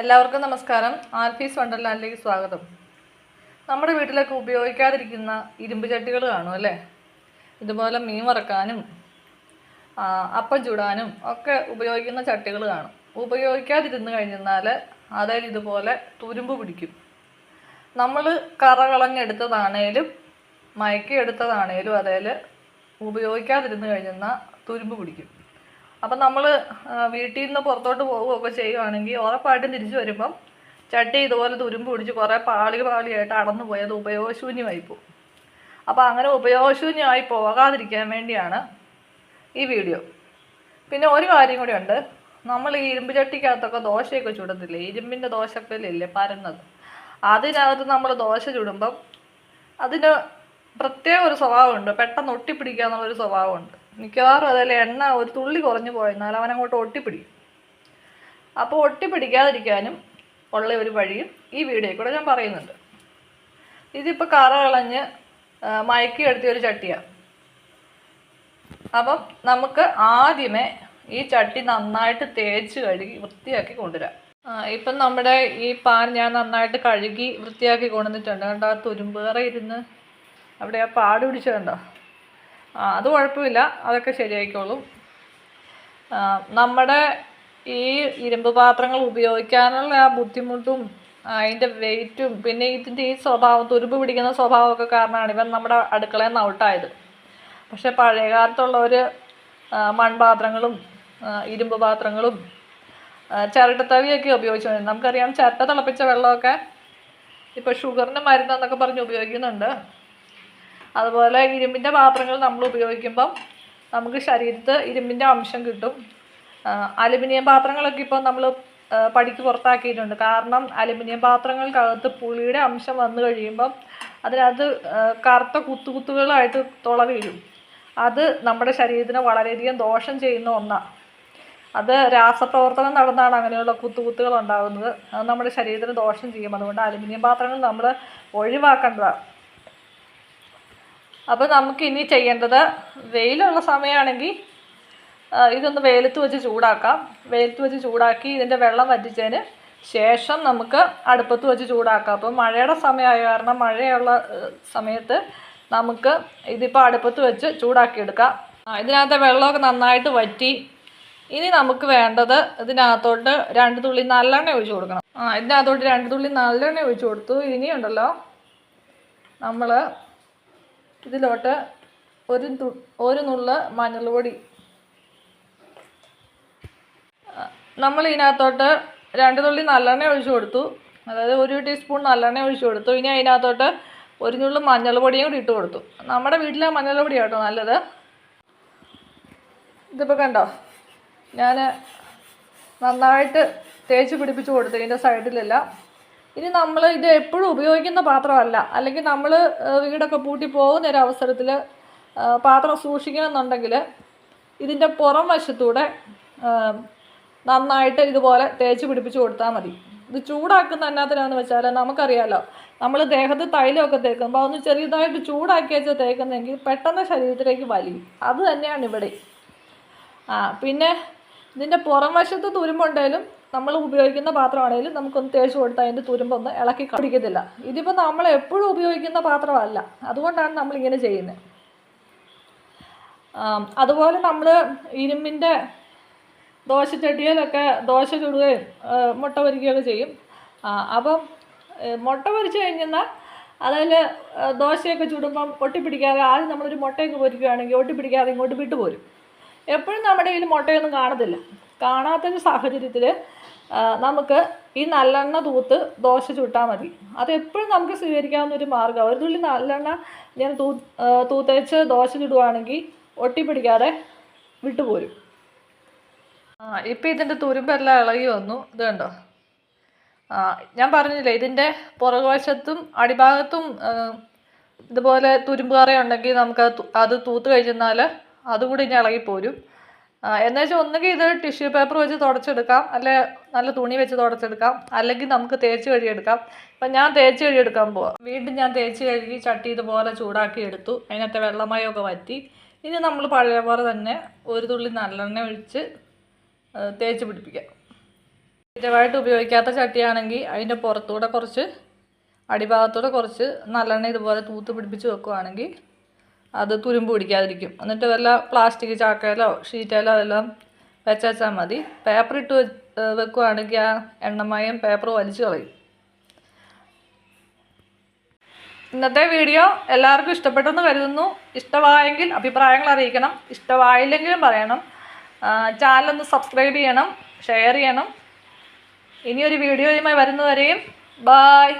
എല്ലാവർക്കും നമസ്കാരം. ആൽഫീസ് വണ്ടർലാൻഡിലേക്ക് സ്വാഗതം. നമ്മുടെ വീട്ടിലൊക്കെ ഉപയോഗിക്കാതിരിക്കുന്ന ഇരുമ്പ് ചട്ടികൾ കാണും അല്ലേ? ഇതുപോലെ മീൻ വറക്കാനും അപ്പം ചുടാനും ഒക്കെ ഉപയോഗിക്കുന്ന ചട്ടികൾ കാണും. ഉപയോഗിക്കാതിരുന്ന് കഴിഞ്ഞാൽ അതായത് ഇതുപോലെ തുരുമ്പ് പിടിക്കും. നമ്മൾ കറ കളഞ്ഞെടുത്തതാണേലും മയക്കി എടുത്തതാണേലും അതായത് ഉപയോഗിക്കാതിരുന്ന് കഴിഞ്ഞാൽ തുരുമ്പ് പിടിക്കും. അപ്പം നമ്മൾ വീട്ടിൽ നിന്ന് പുറത്തോട്ട് പോവുകയൊക്കെ ചെയ്യുവാണെങ്കിൽ ഉറപ്പായിട്ടും തിരിച്ചു വരുമ്പം ചട്ടി ഇതുപോലെ തുരുമ്പ് പിടിച്ച് കുറേ പാളി പാളിയായിട്ട് അടന്നു പോയത് ഉപയോഗശൂന്യമായി പോകും. അപ്പോൾ അങ്ങനെ ഉപയോഗശൂന്യമായി പോകാതിരിക്കാൻ വേണ്ടിയാണ് ഈ വീഡിയോ. പിന്നെ ഒരു കാര്യം കൂടി ഉണ്ട്. നമ്മൾ ഈ ഇരുമ്പ് ചട്ടിക്കകത്തൊക്കെ ദോശയൊക്കെ ചുടത്തില്ലേ? ഇരുമ്പിന്റെ ദോശക്കല്ലില്ലേ പരന്നത്? അതിനകത്ത് നമ്മൾ ദോശ ചുടുമ്പം അതിന് പ്രത്യേക ഒരു സ്വഭാവമുണ്ട്. പെട്ടെന്ന് ഒട്ടിപ്പിടിക്കുക എന്നുള്ളൊരു സ്വഭാവമുണ്ട്. മിക്കവാറും അതിൽ എണ്ണ ഒരു തുള്ളി കുറഞ്ഞു പോയെന്നാൽ അവൻ അങ്ങോട്ട് ഒട്ടിപ്പിടിക്കും. അപ്പോൾ ഒട്ടിപ്പിടിക്കാതിരിക്കാനും ഉള്ള ഒരു വഴിയും ഈ വീഡിയോ കൂടെ ഞാൻ പറയുന്നുണ്ട്. ഇതിപ്പോൾ കറ കളഞ്ഞ് മയക്കി എടുത്തിയ ഒരു ചട്ടിയാണ് അപ്പം നമുക്ക് ആദ്യമേ ഈ ചട്ടി നന്നായിട്ട് തേച്ച് കഴുകി വൃത്തിയാക്കി കൊണ്ടുവരാം. ഇപ്പം നമ്മുടെ ഈ പാൻ ഞാൻ നന്നായിട്ട് കഴുകി വൃത്തിയാക്കി കൊണ്ടുവന്നിട്ടുണ്ട്. കണ്ടോ തുരുമ്പേറെ ഇരുന്ന് അവിടെ ആ പാട് പിടിച്ചത് കണ്ടോ ആ അത് കുഴപ്പമില്ല. അതൊക്കെ ശരിയായിക്കോളും. നമ്മുടെ ഈ ഇരുമ്പ് പാത്രങ്ങൾ ഉപയോഗിക്കാനുള്ള ആ ബുദ്ധിമുട്ടും അതിന്റെ വെയിറ്റും പിന്നെ ഇതിന്റെ ഈ സ്വഭാവം തുരുമ്പ് പിടിക്കുന്ന സ്വഭാവമൊക്കെ കാരണമാണ് ഇവൻ നമ്മുടെ അടുക്കളയിൽ നിന്ന് ഔട്ടായത്. പക്ഷേ പഴയ കാലത്തുള്ളവർ മൺപാത്രങ്ങളും ഇരുമ്പ് പാത്രങ്ങളും ചിരട്ടത്തവിയൊക്കെ ഉപയോഗിച്ചു നമുക്കറിയാം ചിരട്ട തിളപ്പിച്ച വെള്ളമൊക്കെ ഇപ്പോൾ ഷുഗറിന് മരുന്നെന്നൊക്കെ പറഞ്ഞ് ഉപയോഗിക്കുന്നുണ്ട്. അതുപോലെ ഇരുമ്പിന്റെ പാത്രങ്ങൾ നമ്മൾ ഉപയോഗിക്കുമ്പം നമുക്ക് ശരീരത്ത് ഇരുമ്പിന്റെ അംശം കിട്ടും. അലുമിനിയം പാത്രങ്ങളൊക്കെ ഇപ്പോൾ നമ്മൾ പടിക്ക് പുറത്താക്കിയിട്ടുണ്ട്. കാരണം അലുമിനിയം പാത്രങ്ങൾക്കകത്ത് പുളിയുടെ അംശം വന്നു കഴിയുമ്പം അതിനകത്ത് കറുത്ത കുത്തുകുത്തുകളായിട്ട് തുള അത് നമ്മുടെ ശരീരത്തിന് വളരെയധികം ദോഷം ചെയ്യുന്ന ഒന്നാണ് അത് രാസപ്രവർത്തനം നടന്നാണ് അങ്ങനെയുള്ള കുത്തുകുത്തുകൾ ഉണ്ടാകുന്നത്. അത് നമ്മുടെ ശരീരത്തിന് ദോഷം ചെയ്യും. അതുകൊണ്ട് അലുമിനിയം പാത്രങ്ങൾ നമ്മൾ ഒഴിവാക്കേണ്ടതാണ്. അപ്പോൾ നമുക്ക് ഇനി ചെയ്യേണ്ടത് വെയിലുള്ള സമയമാണെങ്കിൽ ഇതൊന്ന് വെയിലത്ത് വെച്ച് ചൂടാക്കാം. വെയിലത്ത് വെച്ച് ചൂടാക്കി ഇതിന്റെ വെള്ളം വറ്റിച്ചതിന് ശേഷം നമുക്ക് അടുപ്പത്ത് വെച്ച് ചൂടാക്കാം. അപ്പോൾ മഴയുടെ സമയമായ കാരണം മഴയുള്ള സമയത്ത് നമുക്ക് ഇതിപ്പോൾ അടുപ്പത്ത് വെച്ച് ചൂടാക്കിയെടുക്കാം. ഇതിനകത്തെ വെള്ളമൊക്കെ നന്നായിട്ട് വറ്റി. ഇനി നമുക്ക് വേണ്ടത് ഇതിനകത്തോട്ട് രണ്ട് തുള്ളി നല്ലെണ്ണ ഒഴിച്ചു കൊടുക്കണം. ആ ഇതിനകത്തോട്ട് രണ്ട് തുള്ളി നല്ലെണ്ണ ഒഴിച്ചു കൊടുത്തു. ഇനിയുണ്ടല്ലോ നമ്മൾ ഇതിലോട്ട് ഒരു തു ഒരു നുള്ള മഞ്ഞൾ പൊടി. നമ്മൾ ഇതിനകത്തോട്ട് രണ്ട് തുള്ളി നല്ലെണ്ണ ഒഴിച്ചു കൊടുത്തു. അതായത് ഒരു ടീസ്പൂൺ നല്ലെണ്ണ ഒഴിച്ചു കൊടുത്തു. ഇനി അതിനകത്തോട്ട് ഒരു നുള്ളി മഞ്ഞൾപൊടിയും കൂടി ഇട്ട് കൊടുത്തു. നമ്മുടെ വീട്ടിലെ മഞ്ഞൾപൊടി കേട്ടോ നല്ലത്. ഇതിപ്പോൾ കണ്ടോ? ഞാൻ നന്നായിട്ട് തേച്ച് പിടിപ്പിച്ച് കൊടുത്തു. ഇതിന്റെ സൈഡിലെല്ലാം. ഇനി നമ്മൾ ഇത് എപ്പോഴും ഉപയോഗിക്കുന്ന പാത്രമല്ല. അല്ലെങ്കിൽ നമ്മൾ വീടൊക്കെ പൂട്ടി പോകുന്ന ഒരു അവസരത്തിൽ പാത്രം സൂക്ഷിക്കണമെന്നുണ്ടെങ്കിൽ ഇതിന്റെ പുറം വശത്തൂടെ നന്നായിട്ട് ഇതുപോലെ തേച്ച് പിടിപ്പിച്ച് കൊടുത്താൽ മതി. ഇത് ചൂടാക്കുന്ന എന്നാത്തിനാന്ന് വെച്ചാൽ നമുക്കറിയാലോ നമ്മൾ ദേഹത്ത് തൈലമൊക്കെ തേക്കുമ്പോൾ ഒന്ന് ചെറിയതായിട്ട് ചൂടാക്കി വെച്ചാൽ തേക്കുന്നെങ്കിൽ പെട്ടെന്ന് ശരീരത്തിലേക്ക് വലിയും. അത് തന്നെയാണ് ഇവിടെ. ആ പിന്നെ ഇതിന്റെ പുറം വശത്ത് തുരുമ്പുണ്ടെങ്കിലും നമ്മൾ ഉപയോഗിക്കുന്ന പാത്രമാണെങ്കിലും നമുക്കൊന്ന് തേച്ച് കൊടുത്താൽ അതിന്റെ തുരുമ്പൊന്ന് ഇളക്കി പിടിക്കത്തില്ല. ഇതിപ്പോൾ നമ്മൾ എപ്പോഴും ഉപയോഗിക്കുന്ന പാത്രമല്ല. അതുകൊണ്ടാണ് നമ്മളിങ്ങനെ ചെയ്യുന്നത്. അതുപോലെ നമ്മൾ ഇരുമ്പിന്റെ ദോശച്ചട്ടിയിലൊക്കെ ദോശ ചുടുകയും മുട്ട പൊരിക്കുകയൊക്കെ ചെയ്യും. അപ്പം മുട്ട പൊരിച്ച് കഴിഞ്ഞാൽ അതായത് ദോശയൊക്കെ ചുടുമ്പം ഒട്ടിപ്പിടിക്കാതെ ആദ്യം നമ്മളൊരു മുട്ടയൊക്കെ പൊരിക്കുകയാണെങ്കിൽ ഒട്ടിപ്പിടിക്കാതെ ഇങ്ങോട്ട് വിട്ടുപോരും. എപ്പോഴും നമ്മുടെ കയ്യിൽ മുട്ടയൊന്നും കാണത്തില്ല. കാണാത്തൊരു സാഹചര്യത്തിൽ നമുക്ക് ഈ നല്ലെണ്ണ തൂത്ത് ദോശ ചുട്ടാൽ മതി. അത് എപ്പോഴും നമുക്ക് സ്വീകരിക്കാവുന്ന ഒരു മാർഗമാണ് ഒരു തുള്ളി നല്ലെണ്ണ ഞാൻ തൂ തൂത്തേച്ച് ദോശ ചുടുവാണെങ്കിൽ ഒട്ടിപ്പിടിക്കാതെ വിട്ടുപോരും. ആ ഇപ്പം ഇതിന്റെ തുരുമ്പെല്ലാം ഇളകി വന്നു. ഇത് കണ്ടോ? ഞാൻ പറഞ്ഞില്ലേ ഇതിന്റെ പുറകുവശത്തും അടിഭാഗത്തും ഇതുപോലെ തുരുമ്പ് കറയുണ്ടെങ്കിൽ നമുക്ക് അത് തൂത്ത് കഴിഞ്ഞാൽ അതുകൂടി ഇനി ഇളകിപ്പോരും. എന്ന് വെച്ചാൽ ഒന്നുകിൽ ഇത് ടിഷ്യൂ പേപ്പർ വെച്ച് തുടച്ചെടുക്കാം അല്ലെ നല്ല തുണി വെച്ച് തുടച്ചെടുക്കാം അല്ലെങ്കിൽ നമുക്ക് തേച്ച് കഴുകിയെടുക്കാം. ഇപ്പം ഞാൻ തേച്ച് കഴുകിയെടുക്കാൻ പോവാം. വീണ്ടും ഞാൻ തേച്ച് കഴുകി ചട്ടി ഇതുപോലെ ചൂടാക്കി എടുത്തു. അതിനകത്തെ വെള്ളമയമൊക്കെ വറ്റി. ഇനി നമ്മൾ പഴയ പോലെ തന്നെ ഒരു തുള്ളി നല്ലെണ്ണ ഒഴിച്ച് തേച്ച് പിടിപ്പിക്കാം. സ്ഥിരമായിട്ട് ഉപയോഗിക്കാത്ത ചട്ടിയാണെങ്കിൽ അതിന്റെ പുറത്തൂടെ കുറച്ച് അടിഭാഗത്തൂടെ കുറച്ച് നല്ലെണ്ണ ഇതുപോലെ തൂത്ത് പിടിപ്പിച്ച് വെക്കുവാണെങ്കിൽ അത് തുരുമ്പ് പിടിക്കാതിരിക്കും. എന്നിട്ട് വല്ല പ്ലാസ്റ്റിക് ചാക്കയിലോ ഷീറ്റയിലോ എല്ലാം വെച്ചാൽ മതി. പേപ്പർ ഇട്ട് വെക്കുകയാണെങ്കിൽ ആ എണ്ണമയം പേപ്പർ വലിച്ചു കളയും. ഇന്നത്തെ വീഡിയോ എല്ലാവർക്കും ഇഷ്ടപ്പെട്ടെന്ന് കരുതുന്നു. ഇഷ്ടമായെങ്കിൽ അഭിപ്രായങ്ങൾ അറിയിക്കണം. ഇഷ്ടമായില്ലെങ്കിലും പറയണം. ചാനലൊന്ന് സബ്സ്ക്രൈബ് ചെയ്യണം ഷെയർ ചെയ്യണം. ഇനിയൊരു വീഡിയോയുമായി വരുന്നവരെയും ബായ്